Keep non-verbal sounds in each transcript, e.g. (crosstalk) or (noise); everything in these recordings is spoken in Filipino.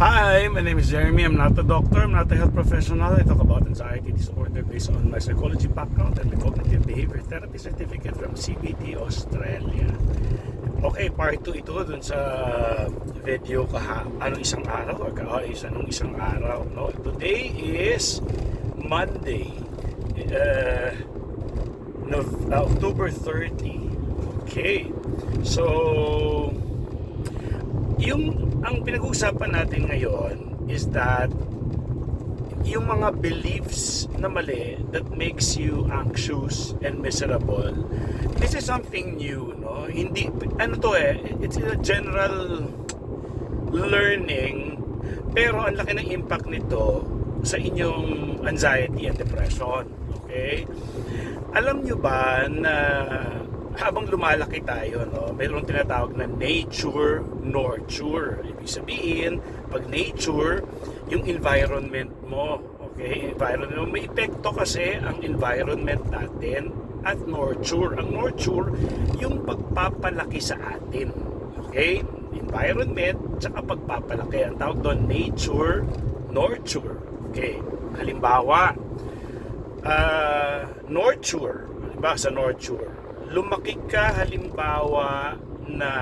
Hi, my name is Jeremy. I'm not a doctor. I'm not a health professional. I talk about anxiety disorder based on my psychology background and my cognitive behavior therapy certificate from CBT Australia. Okay, part 2 ito dun sa video kaha anong isang araw or kaayos anong isang araw. No? Today is Monday, uh, no, October 30. Okay, so yung ang pinag-uusapan natin ngayon is that yung mga beliefs na mali that makes you anxious and miserable this is something new no? Hindi ano to eh it's a general learning pero ang laki ng impact nito sa inyong anxiety and depression okay? Alam nyo ba na habang lumalaki tayo, no, mayroong tinatawag na nature nurture. Ibig sabihin, pag nature, yung environment mo, okay? Environment mo, may epekto kasi ang environment natin at nurture. Ang nurture, yung pagpapalaki sa atin. Okay? Environment, tsaka pagpapalaki. Ang tawag doon, nature, nurture. Okay? Halimbawa, uh, nurture. Diba sa nurture? Lumaki ka halimbawa na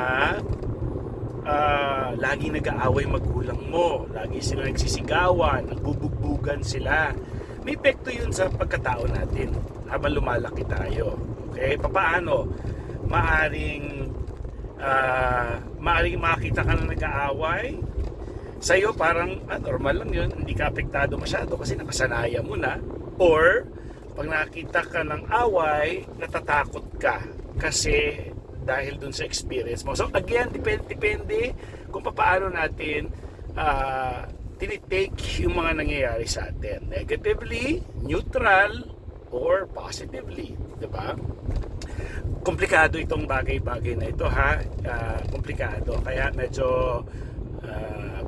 uh, lagi nag-aaway magulang mo, lagi sila nagsisigawan, nagbubugbugan sila. May epekto yun sa pagkatao natin habang lumalaki tayo. Okay? Paano? Maaring uh, maaring makita ka na nag-aaway, sa'yo parang ah, normal lang yun, hindi ka apektado masyado kasi nakasanayan mo na. Or, pag nakita ka ng away, natatakot ka kasi dahil dun sa experience mo. So again, depende, depende kung paano natin uh, tinitake yung mga nangyayari sa atin. Negatively, neutral, or positively. Diba? Komplikado itong bagay-bagay na ito ha. Uh, komplikado. Kaya medyo uh,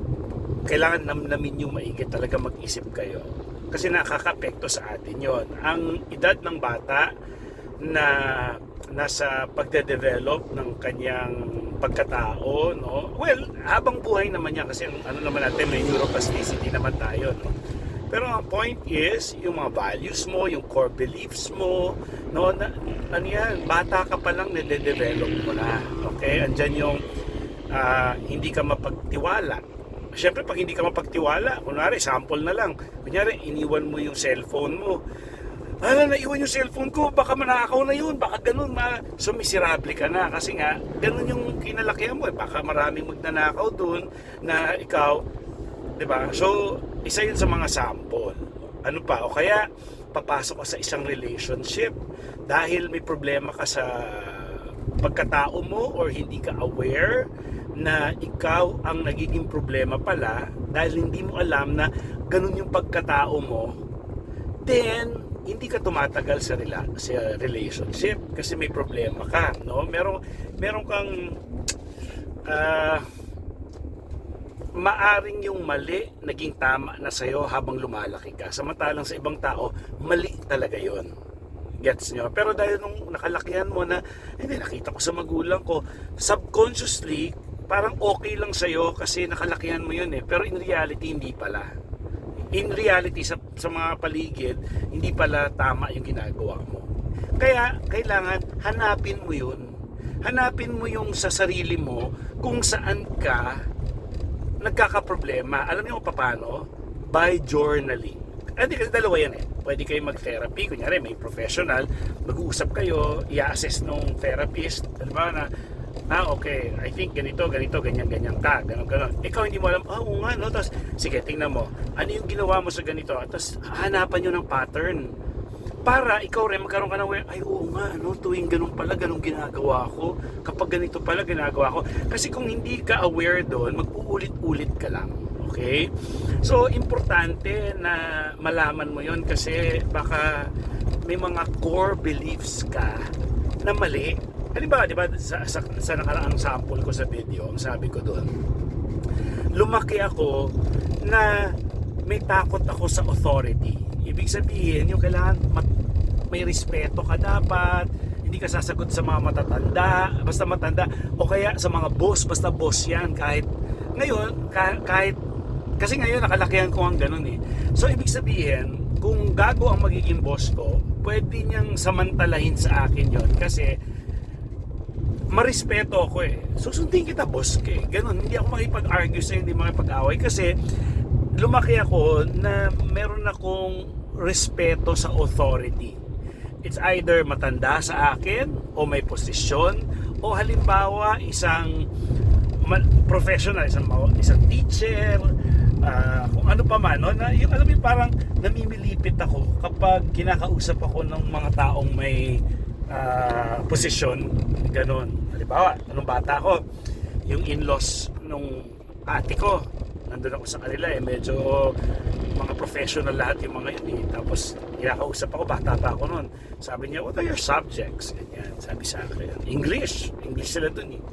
kailangan namnamin yung maigit talaga mag-isip kayo kasi nakakapekto sa atin yon ang edad ng bata na nasa pagde-develop ng kanyang pagkatao no? Well habang buhay naman niya kasi ano naman natin may neuroplasticity naman tayo no? Pero ang point is yung mga values mo yung core beliefs mo no? Na, ano yan? Bata ka pa lang nade-develop mo na. Okay? Andyan yung uh, hindi ka mapagtiwala Siyempre, pag hindi ka mapagtiwala, kunwari, sample na lang. Kunyari, iniwan mo yung cellphone mo. Hala, naiwan yung cellphone ko, baka manakaw na yun, baka ganun, ma so miserable ka na. Kasi nga, ganun yung kinalakihan mo, eh. baka maraming magnanakaw dun na ikaw, di ba? So, isa yun sa mga sample. Ano pa? O kaya, papasok ka sa isang relationship dahil may problema ka sa pagkatao mo or hindi ka aware na ikaw ang nagiging problema pala dahil hindi mo alam na ganun yung pagkatao mo, then hindi ka tumatagal sa, rela- sa relationship kasi may problema ka, no? Meron meron kang uh, maaring yung mali naging tama na sa'yo habang lumalaki ka. Samantalang sa ibang tao, mali talaga yon Gets nyo? Pero dahil nung nakalakihan mo na, hindi, nakita ko sa magulang ko, subconsciously, parang okay lang sa'yo kasi nakalakihan mo yun eh. Pero in reality, hindi pala. In reality, sa, sa mga paligid, hindi pala tama yung ginagawa mo. Kaya, kailangan hanapin mo yun. Hanapin mo yung sa sarili mo kung saan ka nagkakaproblema. Alam niyo kung paano? By journaling. Hindi kasi dalawa yan eh. Pwede kayo mag-therapy. Kunyari, may professional. Mag-uusap kayo. I-assess nung therapist. Alam ba na, ah okay, I think ganito, ganito, ganyan, ganyan ka, ganun, ganun. Ikaw hindi mo alam, ah, oo nga, no? Tapos, sige, tingnan mo, ano yung ginawa mo sa ganito? Tapos, hanapan nyo ng pattern. Para ikaw rin magkaroon ka ng aware, ay oo nga, no? tuwing ganun pala, ganun ginagawa ko. Kapag ganito pala, ginagawa ko. Kasi kung hindi ka aware doon, mag-uulit-ulit ka lang. Okay? So, importante na malaman mo yon kasi baka may mga core beliefs ka na mali Halimbawa, di ba, sa, sa, sa nakaraang sample ko sa video, ang sabi ko doon, lumaki ako na may takot ako sa authority. Ibig sabihin, yung kailangan mat- may respeto ka dapat, hindi ka sasagot sa mga matatanda, basta matanda, o kaya sa mga boss, basta boss yan, kahit, ngayon, ka- kahit Kasi ngayon nakalakihan ko ang ganun eh. So ibig sabihin, kung gago ang magiging boss ko, pwede niyang samantalahin sa akin yon kasi marespeto ako eh. Susundin kita boss ka eh. Ganun, hindi ako makipag-argue sa'yo, hindi makipag-away kasi lumaki ako na meron akong respeto sa authority. It's either matanda sa akin o may posisyon o halimbawa isang professional, isang, isang teacher, ah, kung ano pa man, no? na, yung alam mo parang namimilipit ako kapag kinakausap ako ng mga taong may ah, posisyon, ganun. Halimbawa, nung bata ako, yung in-laws nung ate ko, nandun ako sa kanila eh, medyo mga professional lahat yung mga yun eh. Tapos, kinakausap ako, bata pa ako noon. Sabi niya, what are your subjects? Ganyan, sabi sa akin, English. English sila dun eh.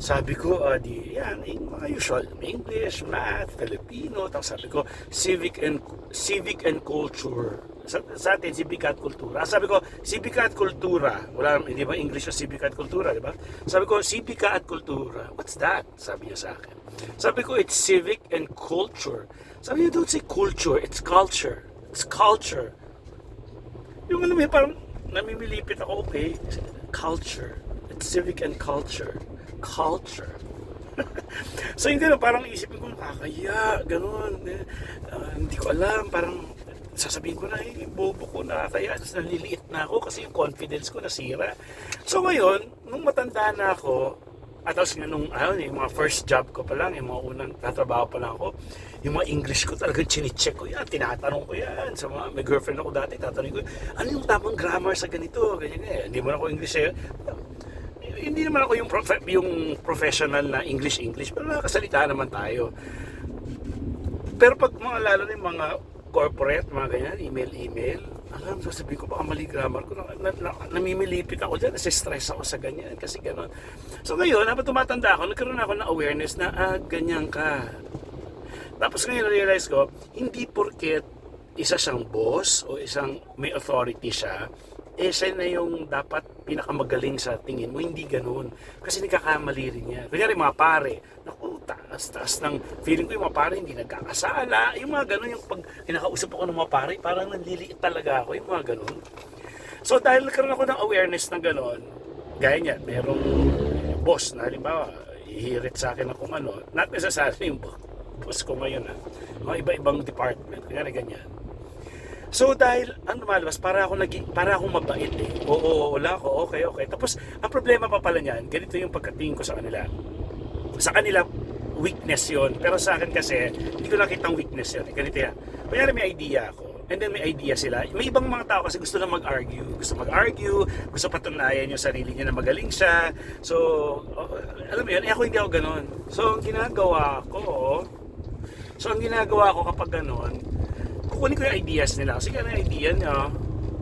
Sabi ko, ah, di, yan, yung mga usual, English, math, Filipino, tapos sabi ko, civic and civic and culture. Sa, sa atin, civic at kultura. Sabi ko, civic at kultura. Wala, hindi ba English na civic at kultura, di ba? Sabi ko, civic at kultura. What's that? Sabi niya sa akin. Sabi ko, it's civic and culture. Sabi niya, don't say culture, it's culture. It's culture. Yung alam mo yun, parang namimilipit ako, okay, culture. It's civic and culture. Culture. (laughs) so yung gano'n, parang isipin ko, nakakaya, gano'n. Eh, ah, hindi ko alam, parang sasabihin ko na, eh, bobo ko, nakakaya. Tapos naliliit na ako kasi yung confidence ko nasira. So ngayon, nung matanda na ako, at tapos nga nung ano, yung mga first job ko pa lang, yung mga unang tatrabaho pa lang ako, yung mga English ko talaga chine-check ko yan, tinatanong ko yan. Sa mga, may girlfriend ako dati, tatanong ko, ano yung tamang grammar sa ganito? Ganyan eh. Hindi mo na ako English eh. Hindi naman ako yung, prof- yung professional na English-English, pero nakasalita naman tayo. Pero pag mga lalo na yung mga corporate, mga ganyan, email-email, alam, sasabihin ko baka mali grammar ko, na, na, na, namimilipit ako dyan, kasi stress ako sa ganyan, kasi gano'n. So ngayon, habang tumatanda ako, nagkaroon ako ng awareness na, ah, ganyan ka. Tapos ngayon, realize ko, hindi porket isa siyang boss o isang may authority siya, eh siya na yung dapat pinakamagaling sa tingin mo, hindi ganun. Kasi nagkakamali rin yan. Kunyari mga pare, naku, taas-taas ng feeling ko yung mga pare hindi nagkakasala. Yung mga ganun, yung pag kinakausap ako ng mga pare, parang nanliliit talaga ako, yung mga ganun. So dahil nagkaroon ako ng awareness ng ganun, gaya niya, merong boss na halimbawa, ihirit sa akin ng kung ano, not necessarily yung boss ko ngayon ha, mga iba-ibang department, kunyari ganyan. So dahil ang lumalabas para ako naging para akong mabait eh. Oo, oo, wala ako. Okay, okay. Tapos ang problema pa pala niyan, ganito yung pagkatingin ko sa kanila. Sa kanila weakness 'yon, pero sa akin kasi hindi ko nakitang weakness 'yon. Ganito yan. Kunyari may idea ako. And then may idea sila. May ibang mga tao kasi gusto lang mag-argue. Gusto mag-argue, gusto patunayan yung sarili niya na magaling siya. So, oh, alam mo yun, eh, ako hindi ako ganun. So, ang ginagawa ko, so ang ginagawa ko kapag ganun, kukunin ko yung ideas nila. Sige, ano yung idea niya?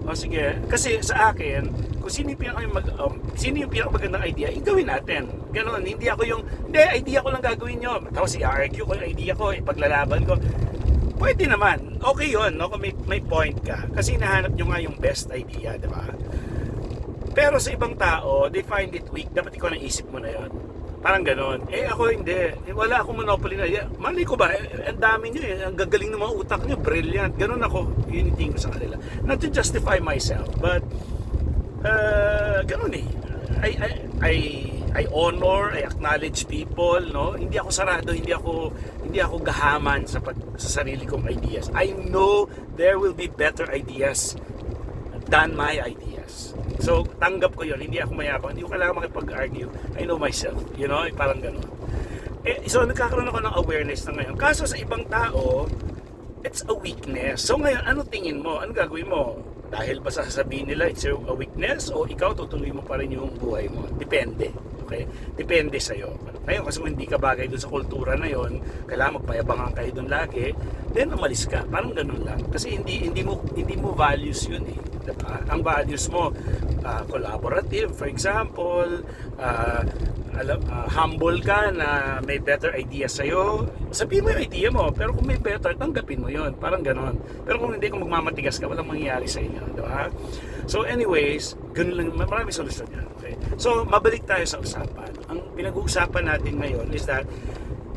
O sige, kasi sa akin, kung sino yung pinaka mag, um, sino yung pinakamagandang idea, yung gawin natin. Ganon, hindi ako yung, hindi, idea ko lang gagawin nyo. Tapos i-argue ko yung idea ko, ipaglalaban ko. Pwede naman. Okay yun, no? Kung may, may point ka. Kasi hinahanap nyo nga yung best idea, di ba? Pero sa ibang tao, they find it weak. Dapat ikaw naisip mo na yun. Parang ganon. Eh ako hindi. Eh, wala akong monopoly na. Yeah, mali ko ba? Eh, ang dami nyo eh. Ang gagaling ng mga utak nyo. Brilliant. Ganon ako. Yun ko sa kanila. Not to justify myself, but uh, ganon eh. I, I, I, I honor, I acknowledge people, no? Hindi ako sarado, hindi ako hindi ako gahaman sa pag, sa sarili kong ideas. I know there will be better ideas than my ideas. So, tanggap ko yun. Hindi ako mayabang. Hindi ko kailangan makipag-argue. I know myself. You know? Parang gano'n. Eh, so, nagkakaroon ako ng awareness na ngayon. Kaso sa ibang tao, it's a weakness. So, ngayon, ano tingin mo? Ano gagawin mo? Dahil ba sasabihin nila it's a weakness o ikaw tutuloy mo pa rin yung buhay mo? Depende. Okay? Depende sa'yo. Ngayon, kasi kung hindi ka bagay dun sa kultura na yon, kailangan magpayabangan kayo dun lagi, then umalis ka. Parang ganun lang. Kasi hindi hindi mo hindi mo values yun eh. Diba? Ang values mo, ah, collaborative, for example, ah, alam, ah, humble ka na may better idea sa'yo, sabihin mo yung idea mo, pero kung may better, tanggapin mo yon Parang ganon. Pero kung hindi, kung magmamatigas ka, walang mangyayari sa inyo. Di ba? So anyways, ganun lang, marami solusyon yan. Okay? So, mabalik tayo sa usapan. Pinag-uusapan natin ngayon is that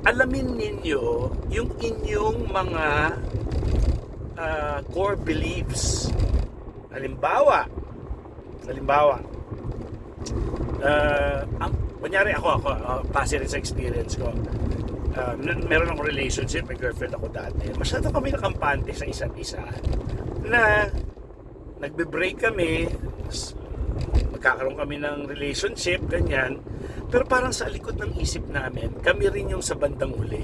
alamin ninyo yung inyong mga ah, core beliefs. Halimbawa, halimbawa, ah, ang, kunyari ako, ako, uh, base rin sa experience ko, n- meron akong relationship, may girlfriend ako dati. Masyado kami nakampante sa isa't isa na nagbe-break kami, magkakaroon kami ng relationship, ganyan. Pero parang sa likod ng isip namin, kami rin yung sa bandang uli.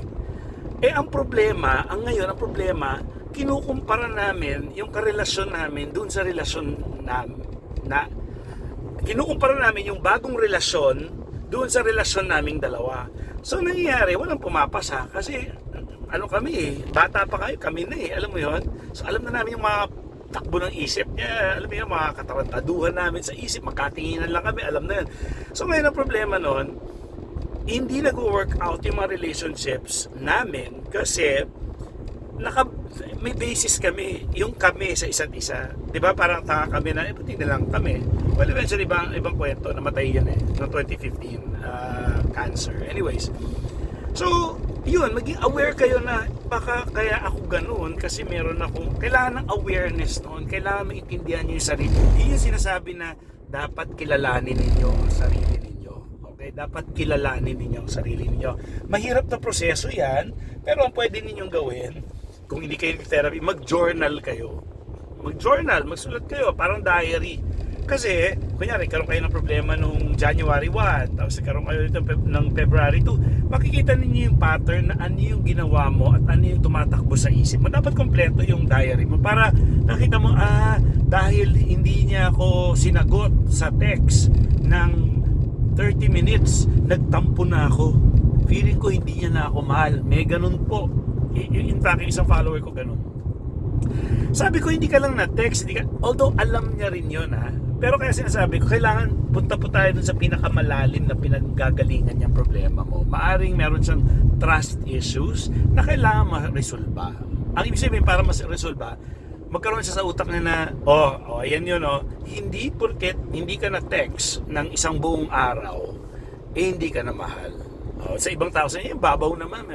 Eh ang problema, ang ngayon, ang problema, kinukumpara namin yung karelasyon namin dun sa relasyon na, na kinukumpara namin yung bagong relasyon doon sa relasyon naming dalawa. So nangyayari, walang pumapasa kasi ano kami eh, bata pa kayo, kami na eh, alam mo yon So alam na namin yung mga takbo ng isip niya, alam mo yung mga katarantaduhan namin sa isip, magkatinginan lang kami, alam na yun. So ngayon ang problema noon, hindi nag-work out yung mga relationships namin kasi naka, may basis kami, yung kami sa isa't isa. Di ba parang tanga kami na, eh, pati na lang kami. Well, eventually, ibang, ibang kwento, namatay yan eh, noong 2015, uh, cancer. Anyways, so, yun, maging aware kayo na baka kaya ako ganun kasi meron akong, kailangan ng awareness noon, kailangan maintindihan nyo yung sarili. Hindi yung sinasabi na dapat kilalanin ninyo ang sarili ninyo. Okay, dapat kilalanin ninyo ang sarili ninyo. Mahirap na proseso yan, pero ang pwede ninyong gawin, kung hindi kayo therapy, mag-journal kayo. Mag-journal, magsulat kayo, parang diary. Kasi, kunyari, karoon kayo ng problema nung January 1, tapos karoon kayo nito ng February 2, makikita ninyo yung pattern na ano yung ginawa mo at ano yung tumatakbo sa isip mo. Dapat kompleto yung diary mo para nakita mo, ah, dahil hindi niya ako sinagot sa text ng 30 minutes, nagtampo na ako. Feeling ko hindi niya na ako mahal. May ganun po. In fact, isang follower ko ganun. Sabi ko, hindi ka lang na-text. Hindi ka, although alam niya rin yun ha. Pero kaya sinasabi ko, kailangan punta po tayo dun sa pinakamalalim na pinaggagalingan niyang problema mo. Maaring meron siyang trust issues na kailangan ma-resolba. Ang ibig sabihin para ma-resolba, magkaroon siya sa utak niya na, oh, oh ayan yun, oh. Hindi porket hindi ka na-text ng isang buong araw, eh hindi ka na mahal. Oh, sa ibang tao, sa yung babaw naman.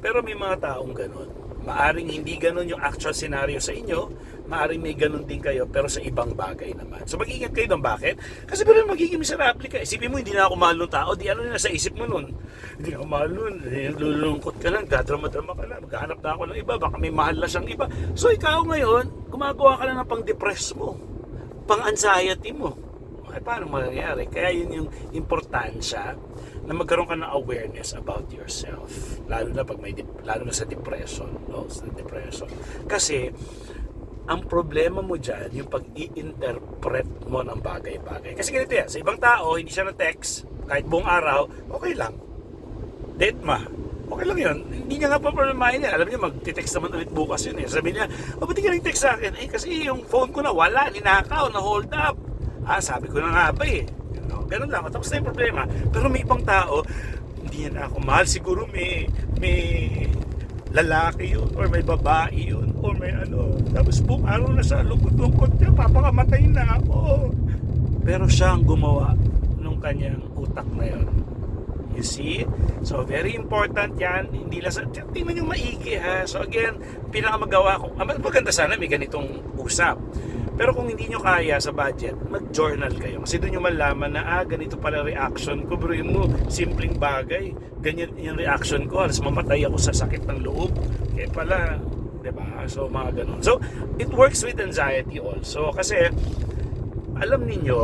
Pero may mga taong ganun. Maaring hindi ganun yung actual scenario sa inyo, maaring may ganun din kayo, pero sa ibang bagay naman. So mag-ingat kayo doon. Bakit? Kasi pero magiging miserable ka. Isipin mo, hindi na ako mahal ng tao, di ano na sa isip mo nun. Hindi na ako mahal nun. Lulungkot ka lang, gadrama-drama ka lang, maghahanap na ako ng iba, baka may mahal na siyang iba. So ikaw ngayon, gumagawa ka lang ng pang-depress mo, pang-anxiety mo. Okay, paano mangyayari? Kaya yun yung importansya na magkaroon ka ng awareness about yourself. Lalo na pag may lalo na sa depression, no? Sa depression. Kasi ang problema mo dyan, yung pag-i-interpret mo ng bagay-bagay. Kasi ganito yan, sa ibang tao, hindi siya na-text, kahit buong araw, okay lang. Date ma. Okay lang yun. Hindi niya nga pa problemahin niya. Alam niya, mag-text naman ulit bukas yun eh. Sabi niya, oh, ba't ka nag-text sa akin? Eh, kasi yung phone ko na wala, ninakaw, na-hold up. Ah, sabi ko na nga ba eh. You know, ganun lang. Tapos na yung problema. Pero may ibang tao, hindi yan ako mahal. Siguro may, may lalaki yun, or may babae yun, or may ano. Tapos buong araw na sa lungkot-lungkot niya, papakamatay na ako. Pero siya ang gumawa nung kanyang utak na yun. You see? So, very important yan. Hindi lang sa... Tingnan yung maigi ha. So, again, pinakamagawa ko... Ah, maganda sana may ganitong usap. Pero kung hindi nyo kaya sa budget, mag-journal kayo. Kasi doon nyo malaman na, ah, ganito pala reaction ko. Bro, yun mo, simpleng bagay. Ganyan yung reaction ko. Alas mamatay ako sa sakit ng loob. Kaya pala, di ba? So, mga ganun. So, it works with anxiety also. Kasi, alam ninyo,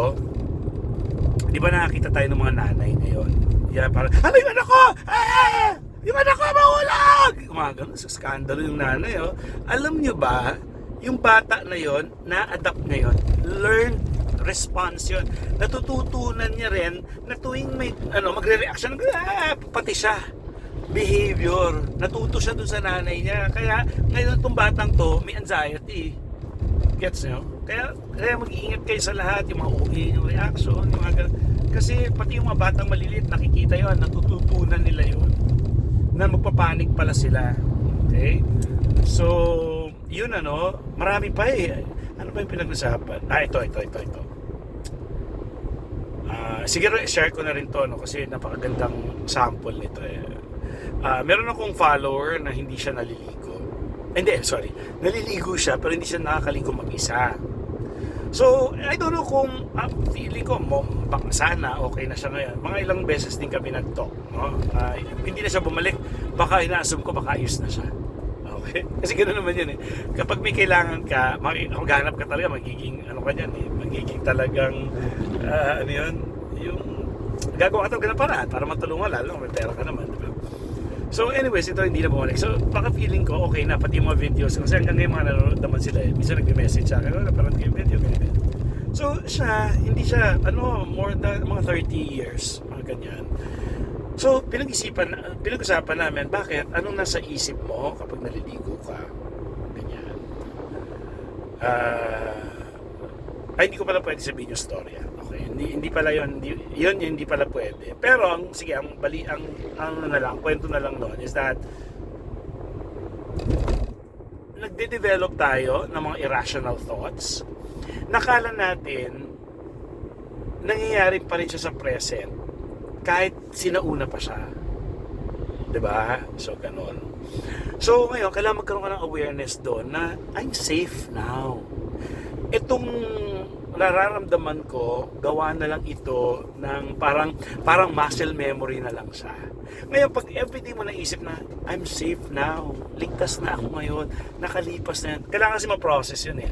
di ba nakakita tayo ng mga nanay ngayon? Yan, parang, ano yung anak ko? Ah! Yung anak ko, mahulog! Mga ganun, sa skandalo yung nanay, oh. Alam nyo ba, yung bata na yon na-adapt ngayon, learned response yun. Natututunan niya rin na tuwing may, ano, magre-reaction, ah, pati siya behavior. Natuto siya dun sa nanay niya. Kaya ngayon itong batang to, may anxiety. Gets nyo? Kaya, kaya mag-iingat kayo sa lahat, yung mga uwi, yung reaction, yung mga Kasi pati yung mga batang maliliit, nakikita yun, natututunan nila yun. Na magpapanik pala sila. Okay? So, yun ano, marami pa eh. Ano ba yung pinag-usapan? Ah, ito, ito, ito, ito. Ah, siguro share ko na rin to no kasi napakagandang sample nito eh. Ah, meron akong follower na hindi siya naliligo. Eh, Hindi, sorry. Naliligo siya pero hindi siya nakakaligo mag-isa. So, I don't know kung uh, feeling ko mo baka sana okay na siya ngayon. Mga ilang beses din kami nag-talk, no? Ah, hindi na siya bumalik. Baka inaasum ko baka ayos na siya. Okay? (laughs) Kasi gano'n naman yun eh. Kapag may kailangan ka, mag- maghanap ka talaga, magiging ano ka dyan eh, magiging talagang ah, ano yun, yung gagawa ka talaga ng paraan para matulungan lalo may pera ka naman, di ba? So anyways, ito hindi na bumalik. So baka feeling ko okay na pati mga videos kasi hanggang ngayon mga nanonood naman sila eh. Minsan nagme-message sa akin, oh, napanood ko yung video, ganyan." So siya, hindi siya, ano, more than mga 30 years, mga ganyan. So pinag-isipan, pinag-usapan namin, bakit? Anong nasa isip mo kapag naliligo ka? Ganyan. Ah, ay, hindi ko pala pwede sabihin yung storya. Okay, hindi hindi pala yun, hindi, yun hindi pala pwede. Pero ang sige, ang bali ang ang ano na lang, kwento na lang noon is that nagde-develop tayo ng mga irrational thoughts. Nakala natin nangyayari pa rin siya sa present kahit sinauna pa siya. 'Di ba? So ganun. So ngayon, kailangan magkaroon ka ng awareness doon na I'm safe now. Itong nararamdaman ko, gawa na lang ito ng parang parang muscle memory na lang siya. Ngayon, pag everyday mo naisip na, I'm safe now, ligtas na ako ngayon, nakalipas na yan. Kailangan kasi ma-process yun eh.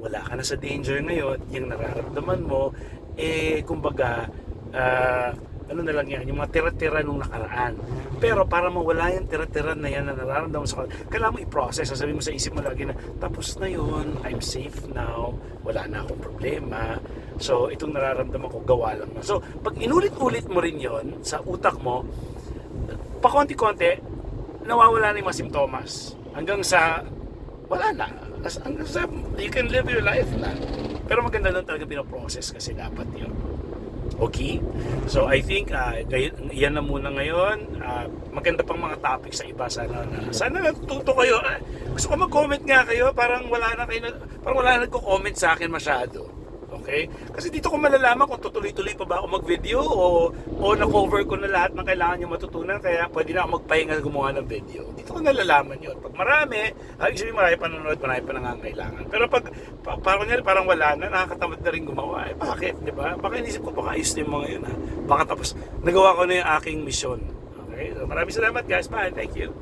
Wala ka na sa danger ngayon, yung nararamdaman mo, eh, kumbaga, ah, ano na lang yan, yung mga tira-tira nung nakaraan. Pero para mawala yung tira-tira na yan na nararamdaman sa kailangan mo i-process. Sasabihin mo sa isip mo lagi na, tapos na yun, I'm safe now, wala na akong problema. So, itong nararamdaman ko, gawa lang na. So, pag inulit-ulit mo rin yon sa utak mo, pakonti-konti, nawawala na yung mga simptomas. Hanggang sa, wala na. As, hanggang sa, you can live your life na. Pero maganda lang talaga pinoprocess kasi dapat yun. Okay? So I think uh, yan na muna ngayon. Uh, maganda pang mga topics sa iba sana na sana natututo kayo. Ah, gusto ko mag-comment nga kayo parang wala na kayo parang wala na nagko-comment sa akin masyado. Okay? Kasi dito ko malalaman kung tutuloy-tuloy pa ba ako mag-video o o na-cover ko na lahat ng kailangan nyo matutunan kaya pwede na ako magpahinga gumawa ng video. Dito ko nalalaman yun. Pag marami, ay sabihin marami pa nanonood, marami pa nangangailangan. Pero pag pa, parang, kunyari, parang wala na, nakakatamad na rin gumawa. Eh, bakit? Di ba? Baka inisip ko, baka ayos na yung mga yun. Ha? Baka tapos, nagawa ko na yung aking mission. Okay? So, maraming salamat guys. Bye. Thank you.